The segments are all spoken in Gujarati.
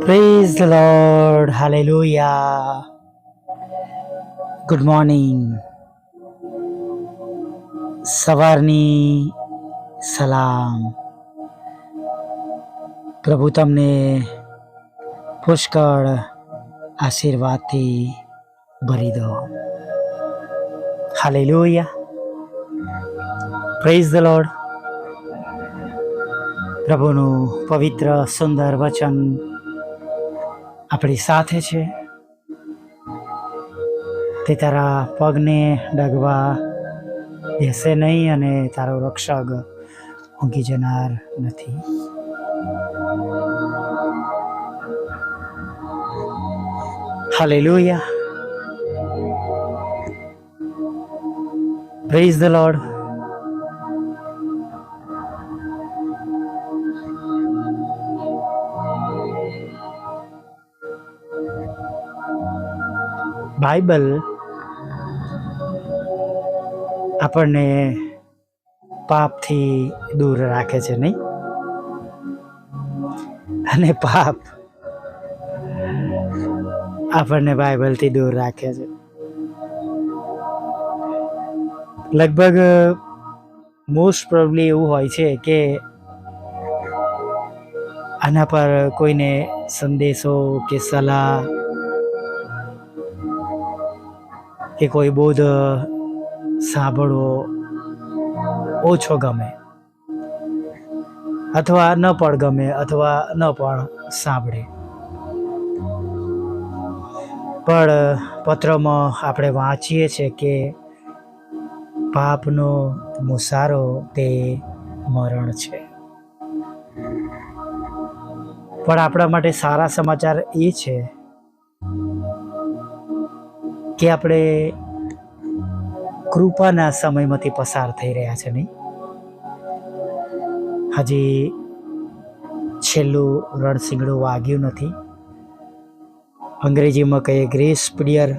Praise the Lord. Hallelujah. Good morning સવારની સલામ પ્રભુ તમને પુષ્કળ આશીર્વાદથી ભરી દો હાલેલુયા પ્રેઝ ધ લોર્ડ પ્રભુનું પવિત્ર, સુંદર વચન આપણી સાથે છે. તે તારા પગને ડગવા દેશે નહીં અને તારો રક્ષક ઊંઘી જનાર નથી. Hallelujah. Praise the Lord Bible આપણને પાપથી દૂર રાખે છે નહીં? અને પાપ આપણને બાઇબલથી દૂર રાખે છે. લગભગ મોસ્ટ પ્રોબ્લી એવું હોય છે કે આના પર કોઈને સંદેશો કે સલાહ કે કોઈ બોધ સાંભળવો ઓછો ગમે. અથવા ન પણ ગમે, અથવા ન પણ સાંભળે. પણ પત્રમાં આપણે વાંચીએ છીએ કે પાપનો મુસારો તે મરણ છે. પણ આપણા માટે સારા સમાચાર એ છે કે આપણે કૃપાના સમયમાંથી પસાર થઈ રહ્યા છે નહીં? હજી છેલ્લું રણસિંગડું વાગ્યું નથી. અંગ્રેજીમાં કહીએ, ગ્રેસ પીરિયડ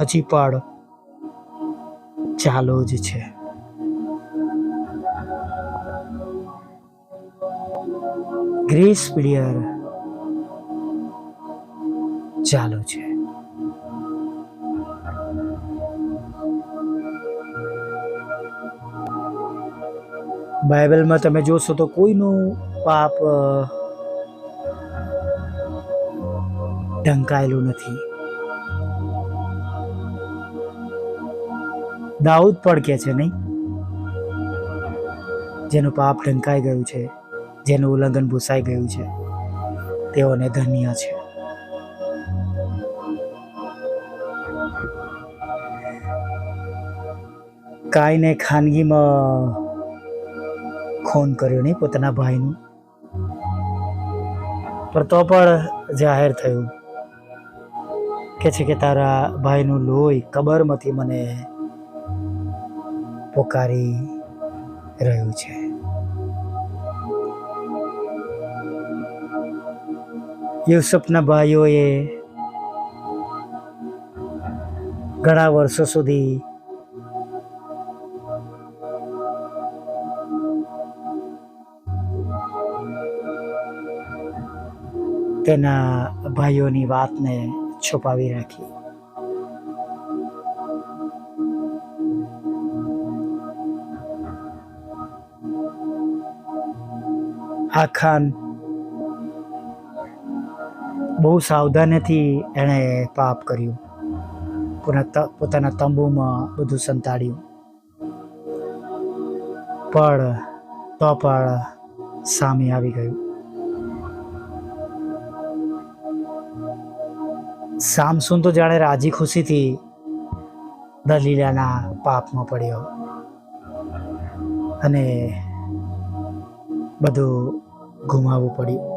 હજી પણ ચાલુ જ છે. ગ્રેસ પીરિયડ ચાલુ છે. બાઇબલમાં તમે જોશો તો કોઈનું પાપ ઢંકાયેલું નથી. દાઉદ પણ કે છે નહીં? જેનું પાપ ઢંકાઈ ગયું છે, જેનું ઉલ્લંઘન ભૂસાઈ ગયું છે, તેઓને ધન્ય છે. કાંઈને ખાનગીમાં ખૂન કર્યું નહીં પોતાના ભાઈનું. પણ તો પણ જાહેર થયું. કે છે કે તારા ભાઈનું લોહી કબરમાંથી મને પોકારી રહ્યું છે. યુસુફના ભાઈઓએ ઘણા વર્ષો સુધી તેના ભાઈઓની વાતને છુપાવી રાખી. આ ખાન બહુ સાવધાનીથી એણે પાપ કર્યું. પોતાના તંબુમાં બધું સંતાડ્યું. પણ તો પણ સામે આવી ગયું. સામસુન તો જાણે રાજી ખુશીથી દલીલાના પાપમાં પડ્યો. અને બધું ગુમાવવું પડ્યું.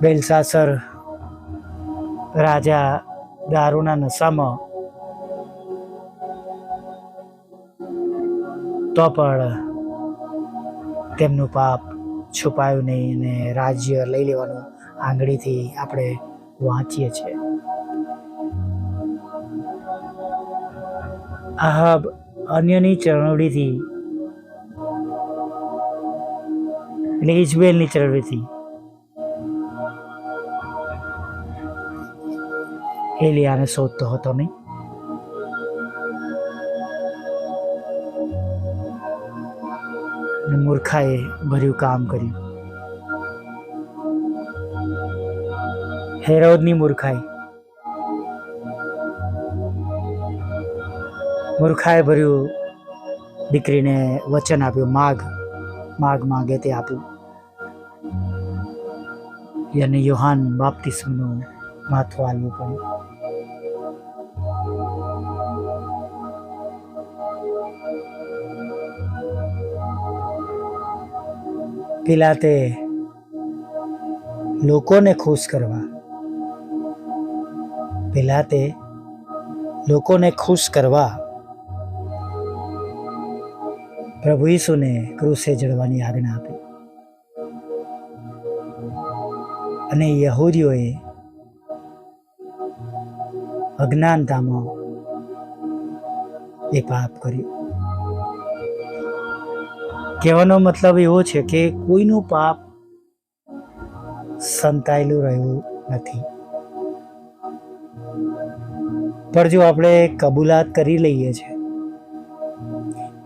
બેલસાસર રાજા દારૂના નશામાં તો પણ તેમનું પાપ છુપાયું નહીં અને રાજ્ય લઈ લેવાનું આંગળીથી આપણે વાંચીએ છીએ. આહાબ અન્યની ચળવળીથી એટલે ઇઝવેલની ચળવળીથી એલિયાને શોધતો હતો નહીં. મૂર્ખાએ ભર્યું કામ કર્યું. હેરોદની મૂર્ખાઈ. મૂર્ખાએ ભર્યું દીકરીને વચન આપ્યું, માગ માગ માગે તે આપ્યું અને યોહાન બાપ્તિસ્મનું મહત્વ આલવું પડ્યું. પિલાતે લોકોને ખુશ કરવા. પિલાતે લોકોને ખુશ કરવા. પ્રભુ ઈસુને ક્રુસે જળવાની આજ્ઞા આપી. અને યહૂદીઓએ અજ્ઞાનતામાં એ પાપ કર્યું. કહેવાનો મતલબ એવો છે કે કોઈનું પાપ સંતાયેલું રહ્યું નથી. પણ જો આપણે કબૂલાત કરી લઈએ છીએ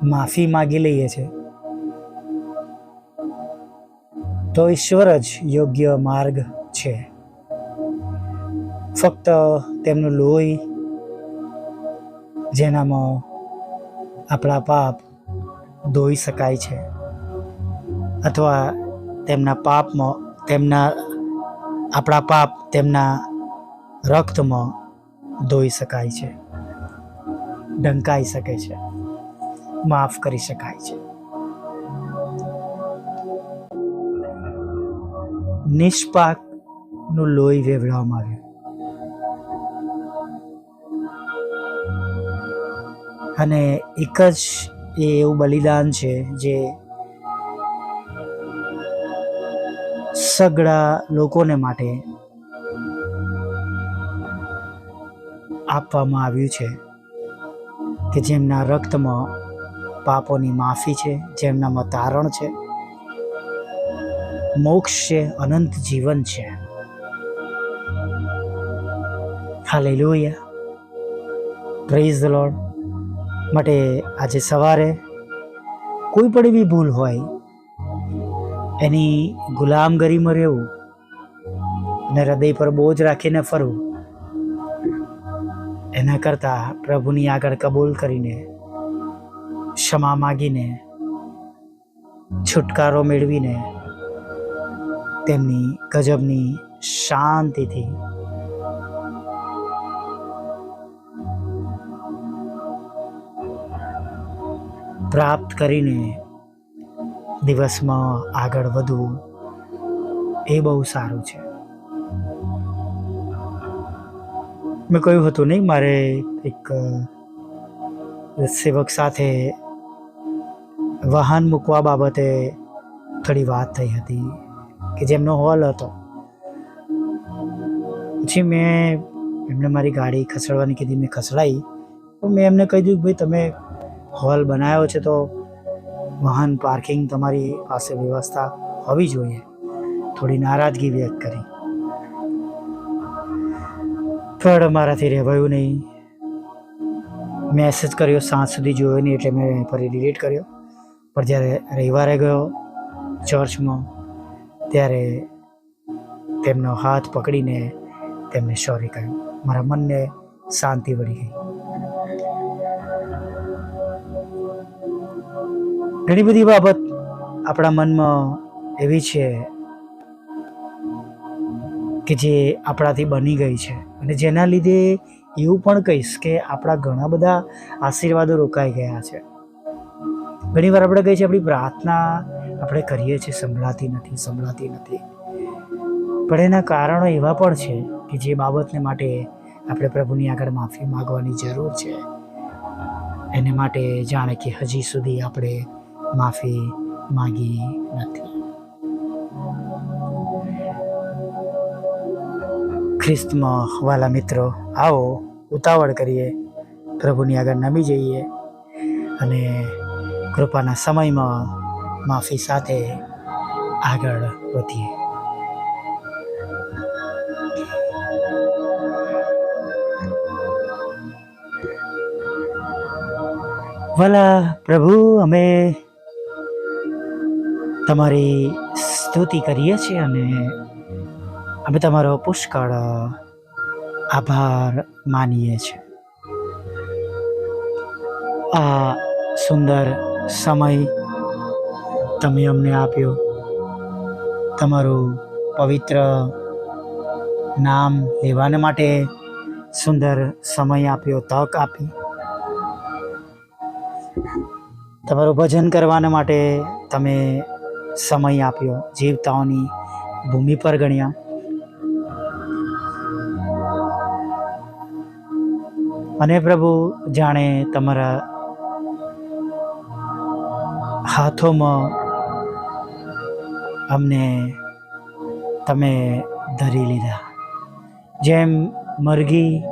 માફી માગી લઈએ છીએ તો ઈશ્વર જ યોગ્ય માર્ગ છે. ફક્ત તેમનું લોહી, જેનામાં આપણા પાપ ધોઈ શકાય છે. અથવા તેમના પાપમાં, તેમના, આપણા પાપ તેમના રક્તમાં ધોઈ શકાય છે. ઢંકાઈ શકે છે. માફ કરી શકાય છે. નિષ્પાકનું લોહી વેવડાવવામાં આવ્યું અને એક જ એ એવું બલિદાન છે જે સગળા લોકોને માટે આપવામાં આવ્યું છે કે જેમના રક્તમાં પાપોની માફી છે, જેમનામાં તારણ છે, મોક્ષ છે અનંત જીવન છે. હાલેલુયા પ્રેઝ ધ માટે આજે સવારે કોઈ પણ એવી ભૂલ હોય, એની ગુલામગરીમાં રહેવું અને હૃદય પર બોજ રાખીને ફરવું, એના કરતાં પ્રભુની આગળ કબૂલ કરીને, ક્ષમા માગીને, છુટકારો મેળવીને, તેમની ગજબની શાંતિથી પ્રાપ્ત કરીને દિવસમાં આગળ વધવું એ બહુ સારું છે. મેં કહ્યું હતું નહીં, મારે એક સેવક સાથે વાહન મૂકવા બાબતે થોડી વાત થઈ હતી, કે જેમનો હોલ હતો. પછી મેં એમને મારી ગાડી ખસેડવાની કીધી, મેં ખસડાઈ. તો મેં એમને કહી દીધું, ભાઈ, તમે હોલ બનાવ્યો છે તો વાહન પાર્કિંગ તમારી પાસે વ્યવસ્થા હોવી જોઈએ. થોડી નારાજગી વ્યક્ત કરી. પણ મારાથી રહેવાયું નહીં. મેસેજ કર્યો, સાંજ સુધી જોયો નહીં એટલે મેં ફરી ડિલીટ કર્યો. પણ જ્યારે રવિવારે ગયો ચર્ચમાં ત્યારે તેમનો હાથ પકડીને તેમને સોરી કહ્યું. મારા મનને શાંતિ વળી ગઈ. ઘણી બધી બાબત આપણા મનમાં એવી છે કે જે આપણાથી બની ગઈ છે. અને જેના લીધે એવું પણ કહીશ કે આપણા ઘણા બધા આશીર્વાદો રોકાઈ ગયા છે. ઘણી વાર આપણે કહીએ છીએ આપણી પ્રાર્થના આપણે કરીએ છીએ, સંભળાતી નથી સંભળાતી નથી. પણ એના કારણો એવા પણ છે કે જે બાબતને માટે આપણે પ્રભુની આગળ માફી માગવાની જરૂર છે. એને માટે જાણે કે હજી સુધી આપણે માફી માગી નથી. ખ્રિસ્તમાં વાલા મિત્રો, આવો ઉતાવળ કરીએ. પ્રભુની આગળ નમી જઈએ અને કૃપાના સમયમાં માફી સાથે આગળ વધીએ. ભલા પ્રભુ, અમે તમારી સ્તુતિ કરીએ છીએ અને અમે તમારો પુષ્કળ આભાર માનીએ છીએ. આ સુંદર સમય તમે અમને આપ્યો. તમારું પવિત્ર નામ લેવાને માટે સુંદર સમય આપ્યો, તક આપી. તમારું ભજન કરવાના માટે તમે સમય આપ્યો, જીવતાઓની ભૂમિ પર ગણ્યા. અને પ્રભુ જાણે તમારા હાથોમાં અમને તમે ધરી લીધા. જેમ મરઘી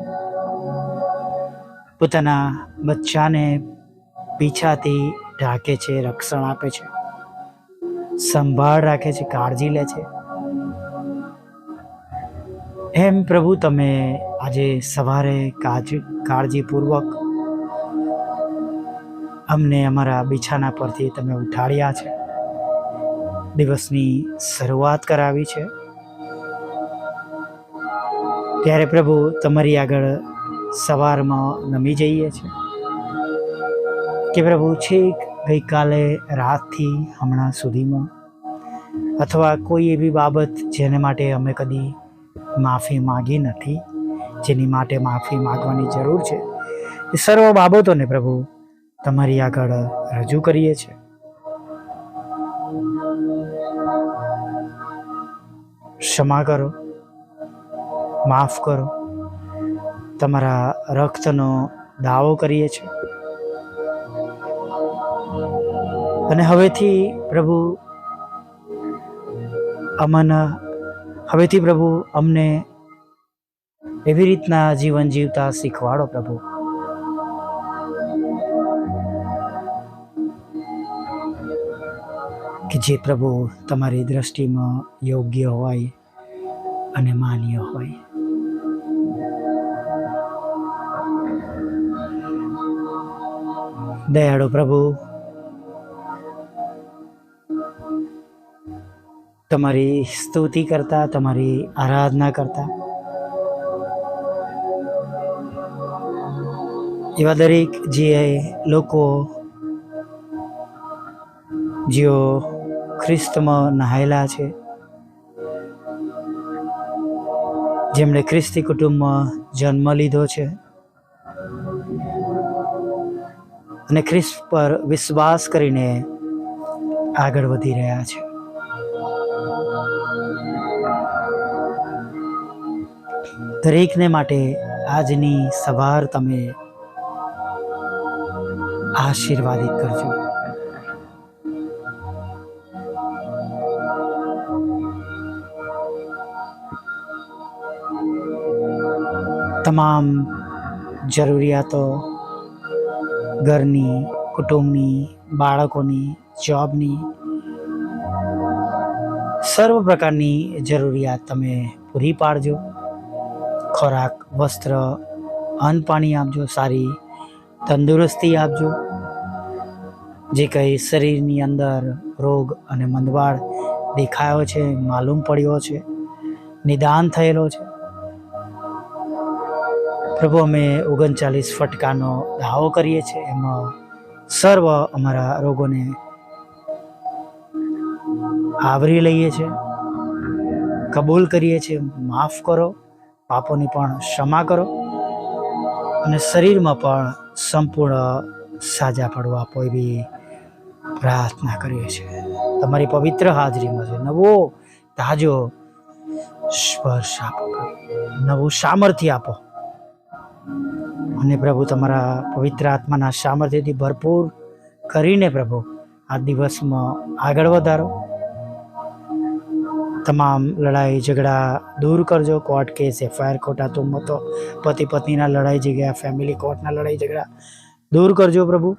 પોતાના બચ્ચાને પીછાથી ઢાંકે છે, રક્ષણ આપે છે. સંભાળ રાખે છે, કાળજી લે છે. એમ પ્રભુ, તમે આજે સવારે કાળજી, કાળજીપૂર્વક અમને અમારા બિછાના પરથી તમે ઉઠાડ્યા છે. દિવસની શરૂઆત કરાવી છે. ત્યારે પ્રભુ, તમારી આગળ સવારમાં નમી જઈએ છીએ કે પ્રભુ, છેક ગઈકાલે રાતથી હમણાં સુધીમાં. અથવા કોઈ એવી બાબત જેને માટે અમે કદી માફી માગી નથી, જેની માટે માફી માગવાની જરૂર છે, એ સર્વ બાબતોને પ્રભુ તમારી આગળ રજૂ કરીએ છીએ. ક્ષમા કરો, માફ કરો, તમારા રક્તનો દાવો કરીએ છીએ. અને હવેથી પ્રભુ અમને, હવેથી પ્રભુ અમને એવી રીતના જીવન જીવતા શીખવાડો પ્રભુ. કે જે પ્રભુ તમારી દ્રષ્ટિમાં યોગ્ય હોય અને માન્ય હોય. દયાળો પ્રભુ તમારી સ્તુતિ કરતા, તમારી આરાધના કરતા. એવા દરેક જે લોકો જેઓ ખ્રિસ્તમાં નહાયેલા છે, જેમણે ખ્રિસ્તી કુટુંબમાં જન્મ લીધો છે, અને ખ્રિસ્ત પર વિશ્વાસ કરીને આગળ વધી રહ્યા છે. દરેકને માટે આજની સવાર તમે આશીર્વાદિત કરજો. તમામ જરૂરિયાતો ઘરની, કુટુંબની, બાળકોની, જોબની સર્વ પ્રકારની જરૂરિયાત તમે પૂરી પાડજો. ખોરાક, વસ્ત્ર, અન્ન પાણી આપજો, સારી તંદુરસ્તી આપજો. જે કંઈ શરીરની અંદર રોગ અને મંદવાળ દેખાયો છે, માલુમ પડ્યો છે, નિદાન થયેલો છે. પ્રભુ, અમે ઓગણચાલીસ ફટકાનો દાવો કરીએ છીએ. એમાં સર્વ અમારા રોગોને આવરી લઈએ છીએ. કબૂલ કરીએ છીએ. માફ કરો. પાપોની પણ ક્ષમા કરો અને શરીરમાં પણ સંપૂર્ણ સાજા પડવા આપો એવી પ્રાર્થના કરીએ છીએ. તમારી પવિત્ર હાજરીમાં છે નવો તાજો સ્પર્શ આપો, નવું સામર્થ્ય આપો. અને પ્રભુ, તમારા પવિત્ર આત્માના સામર્થ્યથી ભરપૂર કરીને પ્રભુ, આ દિવસમાં આગળ વધારો. તમામ લડાઈ, ઝઘડા દૂર કરજો. કોર્ટ કેસ, એફઆઈઆર ખોટા તુમતો પતિ પત્નીના લડાઈ ઝઘડા, ફેમિલી કોર્ટના લડાઈ ઝઘડા દૂર કરજો પ્રભુ.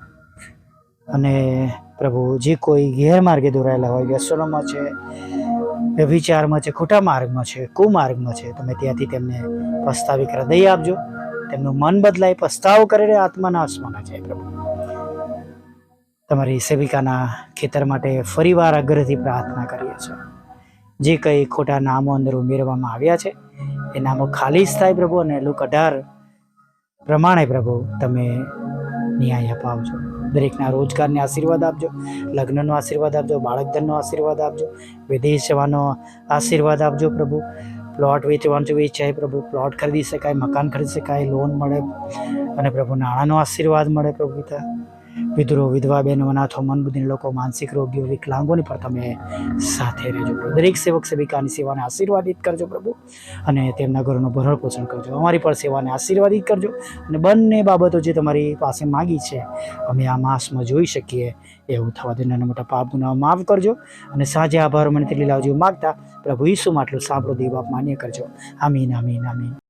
અને પ્રભુ, જે કોઈ ગેરમાર્ગે દોરાયેલા હોય, વ્યસનોમાં છે, વ્યભિચારમાં છે, ખોટા માર્ગમાં છે, કુમાર્ગમાં છે, તમે ત્યાંથી તેમને પ્રસ્તાવિક હૃદય આપજો. તેમનું મન બદલાય, પસ્તાવો કરે આત્માના આસમાના જાય પ્રભુ. તમારી સેવિકાના ખેતર માટે ફરીવાર અગ્રથી પ્રાર્થના કરીએ છીએ. જે કંઈ ખોટા નામો અંદર ઉમેરવામાં આવ્યા છે, એ નામો ખાલી જ થાય પ્રભુ અને લુક અઢાર પ્રમાણે પ્રભુ તમે ન્યાય અપાવજો. દરેકના રોજગારને આશીર્વાદ આપજો, લગ્નનો આશીર્વાદ આપજો, બાળકધનનો આશીર્વાદ આપજો વિદેશ જવાનો આશીર્વાદ આપજો પ્રભુ. પ્લોટ વેચવાનું વેચાય પ્રભુ, પ્લોટ ખરીદી શકાય, મકાન ખરીદી શકાય, લોન મળે અને પ્રભુ નાણાંનો આશીર્વાદ મળે પ્રભુ પિતા. વિધુરો વિધવા બહેનો અનાથો મન બુદ્ધિના લોકો, માનસિક રોગીઓ, વિકલાંગોની પણ તમે સાથે રહેજો દરેક સેવક સેવિકાની સેવાને આશીર્વાદિત કરજો પ્રભુ અને તેમના ઘરનું ભરણ પોષણ કરજો. અમારી પણ સેવાને આશીર્વાદિત કરજો અને બંને બાબતો જે તમારી પાસે માગી છે, અમે આ માસમાં જોઈ શકીએ એવું થવા દે. નાના મોટા પાપ ગુના માફ કરજો અને સાંજે આભાર મને તેટલી લાવજો માગતા પ્રભુ ઈસુ માટલું સાંભળો, દેવ આપ માન્ય કરજો. આમીન આમીન આમીન.